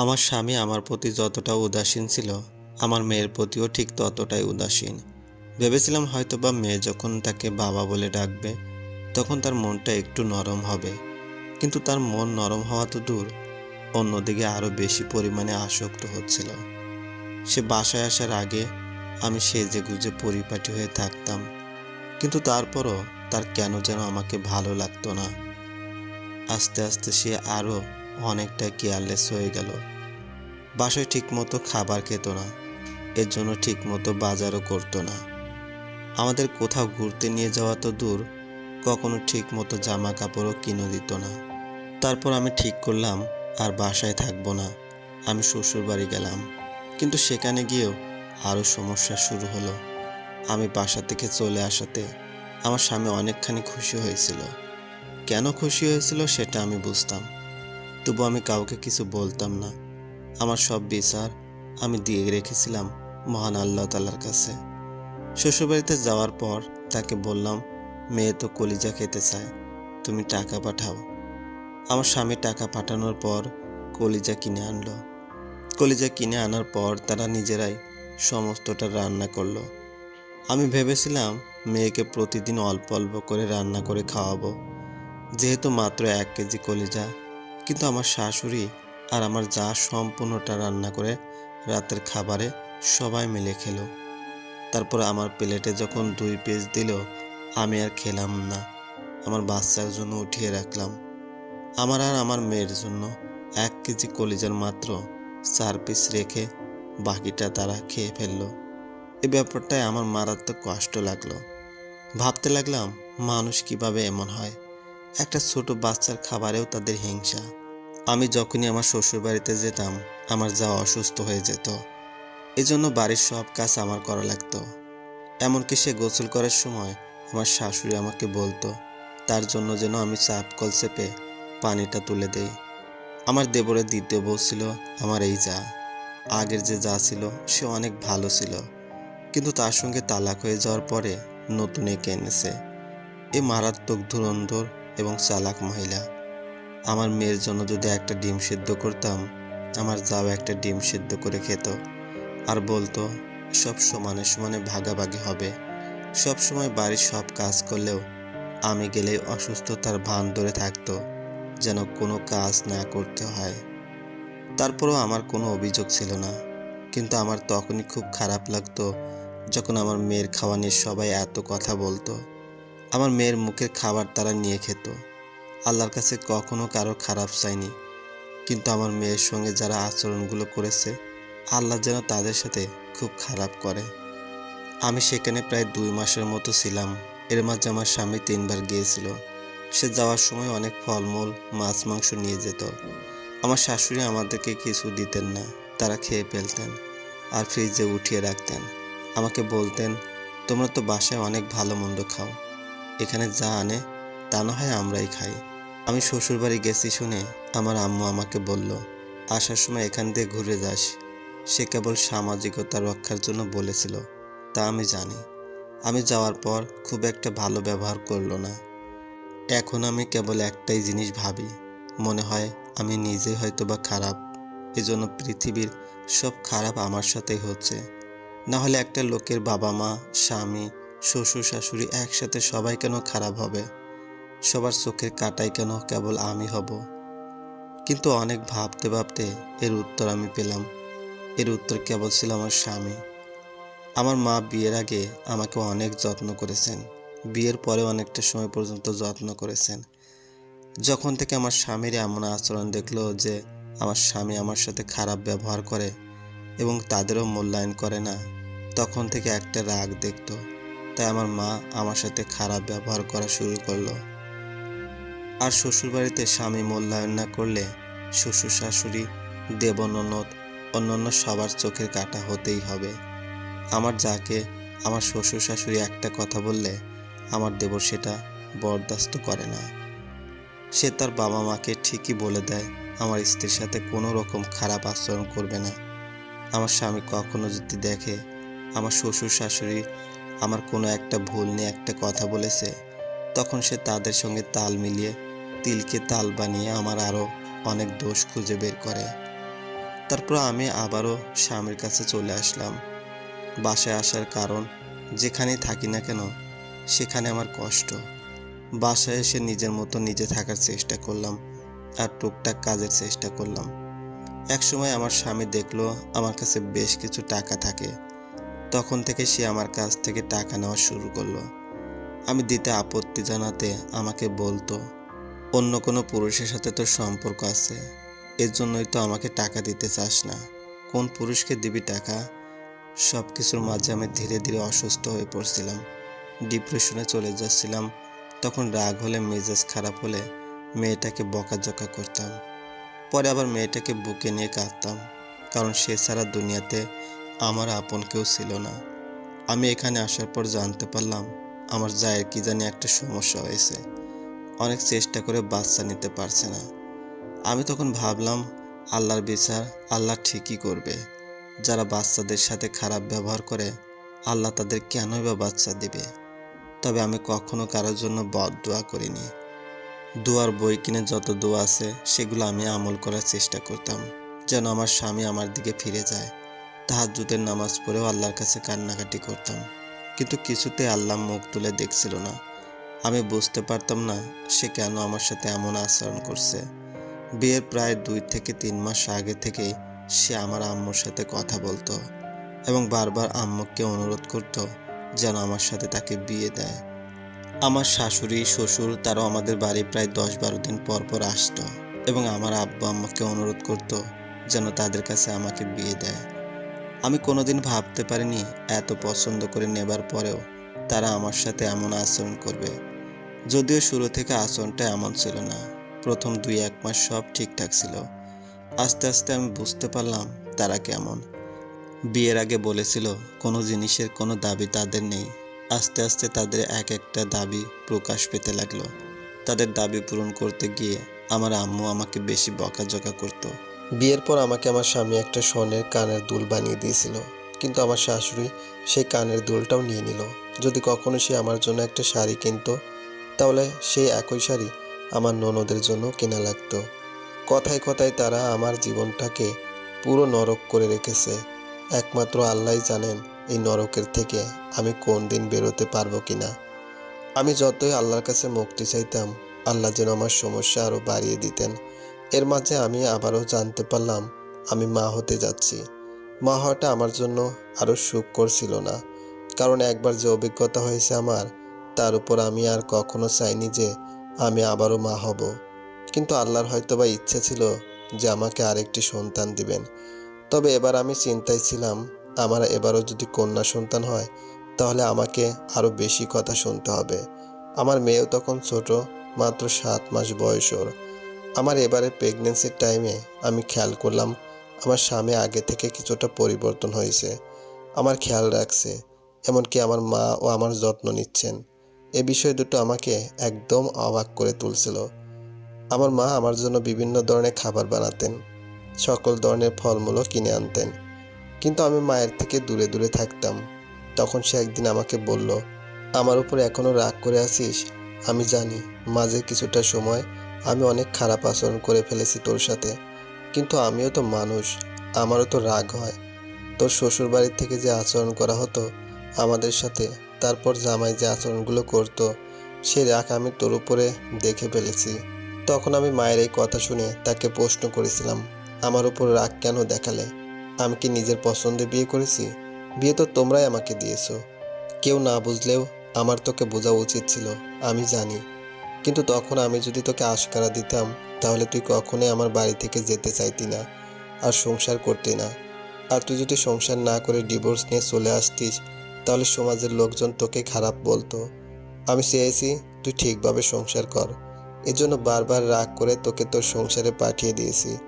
আমার স্বামী আমার প্রতি যতটা উদাসীন ছিল, আমার মেয়ের প্রতিও ঠিক ততটাই উদাসীন। ভেবেছিলাম হয়তোবা মেয়ে যখন তাকে বাবা বলে ডাকবে, তখন তার মনটা একটু নরম হবে। কিন্তু তার মন নরম হওয়া তো দূর, অন্যদিকে আরও বেশি পরিমাণে আসক্ত হচ্ছিল সে বাসায় আসার আগে আমি সেজে গুজে পরিপাটি হয়ে থাকতাম, কিন্তু তারপরও তার কেন যেন আমাকে ভালো লাগতো না। আস্তে আস্তে সে আরও অনেকটা কেয়ারলেস হয়ে গেল। বাসায় ঠিকমতো খাবার খেত না, এর জন্য ঠিকমতো বাজারও করতো না। আমাদের কোথাও ঘুরতে নিয়ে যাওয়া তো দূর, কখনো ঠিকমতো জামা কাপড়ও কিনে দিত না। তারপর আমি ঠিক করলাম, আর বাসায় থাকব না, আমি শ্বশুর বাড়ি গেলাম। কিন্তু সেখানে গিয়েও আরও সমস্যা শুরু হলো। আমি বাসা থেকে চলে আসাতে আমার স্বামী অনেকখানি খুশি হয়েছিল। কেন খুশি হয়েছিল সেটা আমি বুঝতাম। তবু আমি কাউকে কিছু বলতাম না। আমার সব বিচার আমি দিয়ে রেখেছিলাম মহান আল্লাহ তালার কাছে। শ্বশুরবাড়িতে যাওয়ার পর তাকে বললাম, মেয়ে তো কলিজা খেতে চায়, তুমি টাকা পাঠাও। আমার স্বামী টাকা পাঠানোর পর কলিজা কিনে আনলো। কলিজা কিনে আনার পর তারা নিজেরাই সমস্তটা রান্না করল। আমি ভেবেছিলাম, মেয়েকে প্রতিদিন অল্প অল্প করে রান্না করে খাওয়াবো। যেহেতু মাত্র এক কেজি কলিজা কিন্তু আমার শাশুড়ি আর আমার যা সম্পূর্ণটা রান্না করে রাতের খাবারে সবাই মিলে খেলো। তারপর আমার প্লেটে যখন দুই পিস দিল, আমি আর খেলাম না। আমার বাচ্চার জন্য উঠিয়ে রাখলাম। আমার আর আমার মেয়ের জন্য এক কেজি কলিজার মাত্র চার পিস রেখে বাকিটা তারা খেয়ে ফেলল। এই ব্যাপারটায় আমার মারাত্মক কষ্ট লাগল। ভাবতে লাগলাম, মানুষ কীভাবে এমন হয়? একটা ছোট বাচ্চার খাবারেও তাদের হিংসা। আমি যখনই আমার শ্বশুর বাড়িতে যেতাম, আমার যা অসুস্থ হয়ে যেত। এজন্য বাড়ির সব কাজ আমার করা লাগতো। এমনকি সে গোসল করার সময় আমার শাশুড়ি আমাকে বলতো, তার জন্য যেন আমি চাপ কল চেপে পানিটা তুলে দেই। আমার দেবরের দ্বিতীয় বউ ছিল আমার এই যা। আগের যে যা ছিল, সে অনেক ভালো ছিল। কিন্তু তার সঙ্গে তালাক হয়ে যাওয়ার পরে নতুন একে এনেছে। এ মারাত্মক ধুরন্ধর এবং চালাক মহিলা। আমার মেয়ের জন্য যদি একটা ডিম সিদ্ধ করতাম, আমার যাও একটা ডিম সিদ্ধ করে খেত। আর বলতো, সব সমানে সমানে ভাগাভাগি হবে। সব সময় বাড়ির সব কাজ করলেও আমি গেলেই অসুস্থতার ভান ধরে থাকতো, যেন কোনো কাজ না করতে হয়। তারপরও আমার কোনো অভিযোগ ছিল না। কিন্তু আমার তখনই খুব খারাপ লাগতো, যখন আমার মেয়ের খাওয়া নিয়ে সবাই এত কথা বলতো। আমার মেয়ের মুখের খাবার তারা নিয়ে খেত। আল্লাহর কাছে কখনো কারও খারাপ চাইনি। কিন্তু আমার মেয়ের সঙ্গে যারা আচরণগুলো করেছে, আল্লাহ যেন তাদের সাথে খুব খারাপ করে। আমি সেখানে প্রায় দুই মাসের মতো ছিলাম। এর মাঝে আমার স্বামী তিনবার গিয়েছিল। সে যাওয়ার সময় অনেক ফলমূল, মাছ, মাংস নিয়ে যেত। আমার শাশুড়ি আমাদেরকে কিছু দিতেন না, তারা খেয়ে ফেলতেন আর ফ্রিজে উঠিয়ে রাখতেন। আমাকে বলতেন, তোমরা তো বাসায় অনেক ভালো মন্দ খাও। এখানে যা আনে, তা না হয় আমরাই খাই। আমি শ্বশুরবাড়ি গেছি শুনে আমার আম্মু আমাকে বলল, আসার সময় এখান দিয়ে ঘুরে যাস। সে কেবল সামাজিকতা রক্ষার জন্য বলেছিল, তা আমি জানি। আমি যাওয়ার পর খুব একটা ভালো ব্যবহার করল না। এখন আমি কেবল একটাই জিনিস ভাবি, মনে হয় আমি নিজে হয়তো বা খারাপ। এজন্য পৃথিবীর সব খারাপ আমার সাথেই হচ্ছে। না হলে একটা লোকের বাবা মা স্বামী শ্বশুর শাশুড়ি একসাথে সবাই কেন খারাপ হবে? সবার চোখের কাটাই কেন কেবল আমি হব? কিন্তু অনেক ভাবতে ভাবতে এর উত্তর আমি পেলাম। এর উত্তর কেবল ছিল আমার স্বামী। আমার মা বিয়ের আগে আমাকে অনেক যত্ন করেছেন। বিয়ের পরে অনেকটা সময় পর্যন্ত যত্ন করেছেন। যখন থেকে আমার স্বামীর এমন আচরণ দেখল যে আমার স্বামী আমার সাথে খারাপ ব্যবহার করে এবং তাদেরও মূল্যায়ন করে না, তখন থেকে একটা রাগ দেখতো। তাই আমার মা আমার সাথে খারাপ ব্যবহার করা শুরু করল। আর শ্বশুরবাড়িতে স্বামী মূল্যায়ন না করলে শ্বশুর শাশুড়ি দেবননদ অন্যান্য সবার চোখের কাটা হতেই হবে। আমার যাকে, আমার শ্বশুর শাশুড়ি একটা কথা বললে আমার দেবর সেটা বরদাস্ত করে না। সে তার বাবা মাকে ঠিকই বলে দেয়, আমার স্ত্রীর সাথে কোনো রকম খারাপ আচরণ করবে না। আমার স্বামী কখনো যদি দেখে আমার শ্বশুর শাশুড়ি আমার কোনো একটা ভুল নিয়ে একটা কথা বলেছে, তখন সে তাদের সঙ্গে তাল মিলিয়ে তিলকে তাল বানিয়ে আমার আরও অনেক দোষ খুঁজে বের করে। তারপর আমি আবারও স্বামীর কাছে চলে আসলাম। বাসায় আসার কারণ যেখানেই থাকি না কেন, সেখানে আমার কষ্ট। বাসায় এসে নিজের মতো নিজে থাকার চেষ্টা করলাম আর টুকটাক কাজের চেষ্টা করলাম। একসময় আমার স্বামী দেখল আমার কাছে বেশ কিছু টাকা থাকে। তখন থেকে সে আমার কাছ থেকে টাকা নেওয়া শুরু করল। আমি দিতে আপত্তি জানাতে আমাকে বলতো অন্য কোনো পুরুষের সাথে তোর সম্পর্ক আছে। এর জন্যই তো আমাকে টাকা দিতে চাস না। কোন পুরুষকে দিবি টাকা? সব কিছুর মাঝে আমি ধীরে ধীরে অসুস্থ হয়ে পড়ছিলাম। ডিপ্রেশনে চলে যাচ্ছিলাম। তখন রাগ হলে, মেজাজ খারাপ হলে মেয়েটাকে বকাঝকা করতাম। পরে আবার মেয়েটাকে বুকে নিয়ে কাঁদতাম। কারণ সে ছাড়া দুনিয়াতে আমার আপন কেউ ছিল না। আমি এখানে আসার পর জানতে পারলাম, আমার জায়ের কি জানি একটা সমস্যা হয়েছে। অনেক চেষ্টা করে বাচ্চা নিতে পারছে না। আমি তখন ভাবলাম, আল্লাহর বিচার আল্লাহ ঠিকই করবে। যারা বাচ্চাদের সাথে খারাপ ব্যবহার করে, আল্লাহ তাদের কেনই বা বাচ্চা দিবে? তবে আমি কখনো কারোর জন্য বদ দোয়া করিনি। দোয়ার বই কিনে যত দোয়া আছে, সেগুলো আমি আমল করার চেষ্টা করতাম, যেন আমার স্বামী আমার দিকে ফিরে যায়। তাহাজ্জুদের নামাজ পড়েও আল্লাহর কাছে কান্নাকাটি করতাম, কিন্তু কিছুতে আল্লাহ মুখ তুলে দেখছিল না। আমি বুঝতে পারতাম না সে কেন আমার সাথে এমন আচরণ করছে। বিয়ের প্রায় দুই থেকে তিন মাস আগে থেকেই সে আমার আম্মুর সাথে কথা বলতো এবং বারবার আম্মুকে অনুরোধ করত যেন আমার সাথে তাকে বিয়ে দেয়। আমার শাশুড়ি, শ্বশুর তারাও আমাদের বাড়ি প্রায় দশ বারো দিন পর পর আসতো এবং আমার আব্বু আম্মাকে অনুরোধ করত যেন তাদের কাছে আমাকে বিয়ে দেয়। আমি কোনোদিন ভাবতে পারিনি এত পছন্দ করে নেবার পরেও তারা আমার সাথে এমন আচরণ করবে। যদিও শুরু থেকে আচরণটা এমন ছিল না, প্রথম দুই এক মাস সব ঠিকঠাক ছিল। আস্তে আস্তে আমি বুঝতে পারলাম তারা কেমন। বিয়ের আগে বলেছিল কোনো জিনিসের কোনো দাবি তাদের নেই। আস্তে আস্তে তাদের এক একটা দাবি প্রকাশ পেতে লাগল। তাদের দাবি পূরণ করতে গিয়ে আমার আম্মু আমাকে বেশি বকাঝকা করতো। বিয়ের পর আমাকে আমার স্বামী একটা স্বর্ণের কানের দুল বানিয়ে দিয়েছিল, কিন্তু আমার শাশুড়ি সেই কানের দুলটাও নিয়ে নিল। যদি কখনো সে আমার জন্য একটা শাড়ি কিনতো তাহলে সেই একই শাড়ি আমার ননদের জন্য কেনা লাগতো। কথায় কথায় তারা আমার জীবনটাকে পুরো নরক করে রেখেছে। একমাত্র আল্লাহই জানেন এই নরকের থেকে আমি কোন দিন বেরোতে পারব কিনা। আমি যতই আল্লাহর কাছে মুক্তি চাইতাম, আল্লাহ যেন আমার সমস্যা আরও বাড়িয়ে দিতেন। এর মাঝে আমি আবারও জানতে পারলাম, আমি মা হতে যাচ্ছি। মা হওয়াটা আমার জন্য আরও সুখকর ছিল না, কারণ একবার যে অভিজ্ঞতা হয়েছে আমার তার উপর আমি আর কখনো চাইনি যে আমি আবারও মা হব। কিন্তু আল্লাহর হয়তো বা ইচ্ছে ছিল যে আমাকে আরেকটি সন্তান দিবেন। তবে এবার আমি চিন্তায় ছিলাম, আমার এবারও যদি কন্যা সন্তান হয়, তাহলে আমাকে আরও বেশি কথা শুনতে হবে। আমার মেয়েও তখন ছোট, মাত্র সাত মাস বয়স ওর। আমার এবারে প্রেগনেন্সির টাইমে আমি খেয়াল করলাম, আমার স্বামী আগে থেকে কিছুটা পরিবর্তন হয়েছে। আমার খেয়াল রাখছে, এমনকি আমার মা ও আমার যত্ন নিচ্ছেন। এ বিষয় দুটো আমাকে একদম অবাক করে তুলছিল। আমার মা আমার জন্য বিভিন্ন ধরনের খাবার বানাতেন, সকল ধরনের ফলমূলও কিনে আনতেন। কিন্তু আমি মায়ের থেকে দূরে দূরে থাকতাম। তখন সে একদিন আমাকে বলল, আমার উপর এখনও রাগ করে আছিস? আমি জানি মাঝে কিছুটা সময় আমি অনেক খারাপ আচরণ করে ফেলেছি তোর সাথে। কিন্তু আমিও তো মানুষ, আমারও তো রাগ হয়। তোর শ্বশুর বাড়ির থেকে যে আচরণ করা হতো আমাদের সাথে তারপর জামাই যে আচরণগুলো করতো, সে রাগ আমি তোর উপরে দেখে ফেলেছি। তখন আমি মায়ের এই কথা শুনে তাকে প্রশ্ন করেছিলাম, আমার উপর রাগ কেন দেখালে? আমি কি নিজের পছন্দে বিয়ে করেছি? বিয়ে তো তোমরাই আমাকে দিয়েছ। কেউ না বুঝলেও আমার তোকে বোঝা উচিত ছিল, আমি জানি। কিন্তু তখন আমি যদি তোকে আশকারা দিতাম, তাহলে তুই কখনোই আমার বাড়ি থেকে যেতে চাইতি না, আর সংসার করতি না। আর তুই যদি সংসার না করে ডিভোর্স নিয়ে চলে আসতিস তাহলে সমাজের লোকজন তোকে খারাপ বলতো। আমি চেয়েছি তুই ঠিকভাবে সংসার কর। এজন্য বারবার রাগ করে তোকে তোর সংসারে পাঠিয়ে দিয়েছি।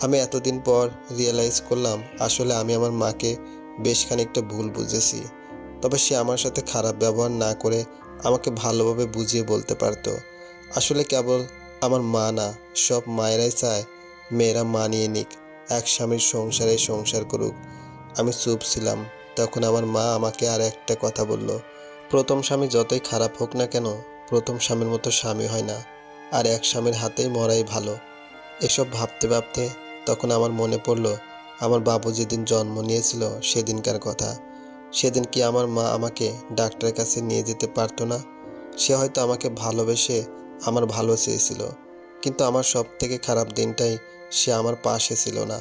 আমি এতদিন পর রিয়েলাইজ করলাম, আসলে আমি আমার মাকে বেশ খানিকটা ভুল বুঝেছি। তবে সে আমার সাথে খারাপ ব্যবহার না করে আমাকে ভালোভাবে বুঝিয়ে বলতে পারতো। আসলে কেবল আমার মা না, সব মায়েরাই চায় মেয়েরা মানিয়ে নিক, এক স্বামীর সংসারে সংসার করুক। আমি চুপ ছিলাম। তখন আমার মা আমাকে আর একটা কথা বলল, প্রথম স্বামী যতই খারাপ হোক না কেন, প্রথম স্বামীর মতো স্বামী হয় না, আর এক স্বামীর হাতেই মরাই ভালো। এসব ভাবতে ভাবতে তখন আমার মনে পড়ল, আমার বাবু যেদিন জন্ম নিয়েছিল সেদিনকার কথা। সেদিন কি আমার মা আমাকে ডাক্তারের কাছে নিয়ে যেতে পারতো না? সে হয়তো আমাকে ভালোবেসে আমার ভালো চেয়েছিল, কিন্তু আমার সব থেকে খারাপ দিনটাই সে আমার পাশে ছিল না।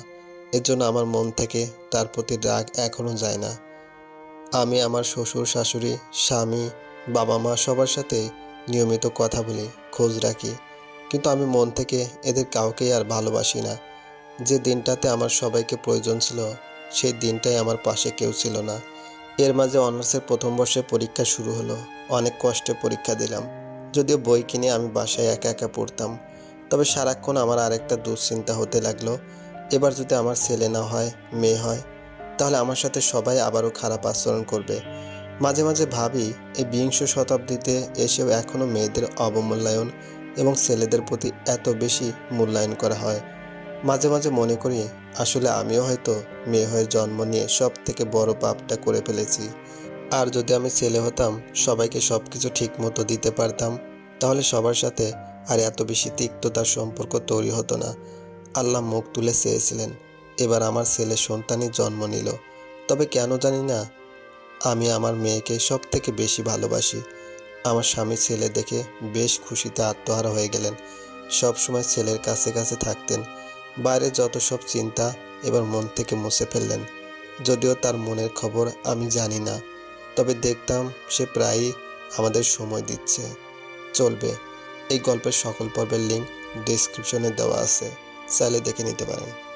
এর জন্য আমার মন থেকে তার প্রতি রাগ এখনও যায় না। আমি আমার শ্বশুর, শাশুড়ি, স্বামী, বাবা মা সবার সাথে নিয়মিত কথা বলি, খোঁজ রাখি। কিন্তু আমি মন থেকে এদের কাউকেই আর ভালোবাসি না। যে দিনটাতে আমার সবাইকে প্রয়োজন ছিল, সেই দিনটাই আমার পাশে কেউ ছিল না। এর মাঝে অনার্সের প্রথম বর্ষে পরীক্ষা শুরু হলো। অনেক কষ্টে পরীক্ষা দিলাম। যদিও বই কিনে আমি বাসায় একা একা পড়তাম। তবে সারাক্ষণ আমার আরেকটা দুশ্চিন্তা হতে লাগল। এবার যদি আমার ছেলে না হয়, মেয়ে হয় তাহলে আমার সাথে সবাই আবারও খারাপ আচরণ করবে। মাঝে মাঝে ভাবি, এই বিংশ শতাব্দীতে এসেও এখনও মেয়েদের অবমূল্যায়ন এবং ছেলেদের প্রতি এত বেশি মূল্যায়ন করা হয়। মাঝে মাঝে মনে করি, আসলে আমিও হয়তো মেয়ে হয়ে জন্ম নিয়ে সব থেকে বড় পাপটা করে ফেলেছি। আর যদি আমি ছেলে হতাম, সবাইকে সব কিছু ঠিক মতো দিতে পারতাম, তাহলে সবার সাথে আর এত বেশি তিক্ততার সম্পর্ক তৈরি হতো না। আল্লাহ মুখ তুলে চেয়েছিলেন। এবার আমার ছেলে সন্তানই জন্ম নিল। তবে কেন জানি না, আমি আমার মেয়েকে সব থেকে বেশি ভালোবাসি। আমার স্বামী ছেলে দেখে বেশ খুশিতে আত্মহারা হয়ে গেলেন। সব সময় ছেলের কাছে কাছে থাকতেন। বাইরে যত সব চিন্তা এবার মন থেকে মুছে ফেললেন। যদিও তার মনের খবর আমি জানি না, তবে দেখতাম সে প্রায়ই আমাদের সময় দিচ্ছে। চলবে। এই গল্পের সকল পর্বের লিঙ্ক ডিসক্রিপশনে দেওয়া আছে। চাইলে দেখে নিতে পারেন।